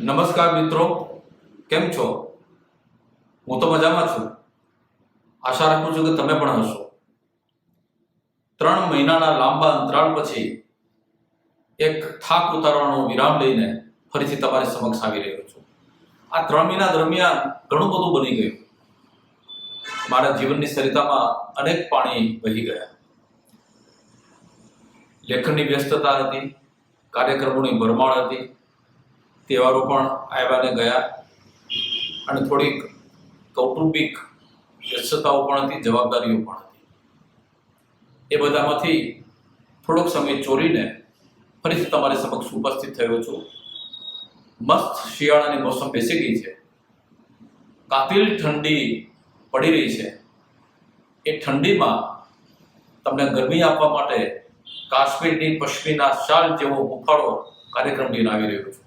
નમસ્કાર મિત્રો, કેમ છો? હું તો મજામાં છું. આશા રાખું છું કે તમે પણ હશો. ત્રણ મહિનાના લાંબા અંતરાળ પછી એક થાક ઉતારવાનો વિરામ લઈને ફરીથી તમારી સમક્ષ આવી રહ્યો છું. આ ત્રણ મહિના દરમિયાન ઘણું બધું બની ગયું. મારા જીવનની સરિતામાં અનેક પાણી વહી ગયા. લેખનની વ્યસ્તતા હતી, કાર્યક્રમોની ભરમાળ હતી તહેવારો પણ આવ્યા ને ગયા. અને થોડીક કૌટુંબિક વ્યસ્તતાઓ પણ હતી, જવાબદારીઓ પણ હતી. એ બધામાંથી થોડોક સમય ચોરીને ફરીથી તમારી સમક્ષ ઉપસ્થિત થયો છું. મસ્ત શિયાળાની મોસમ બેસી ગઈ છે. કાતિલ ઠંડી પડી રહી છે. એ ઠંડીમાં તમને ગરમી આપવા માટે કાશ્મીરની પશ્મિના શાલ જેવો હુફાળો કાર્યક્રમ લઈને આવી રહ્યો છું.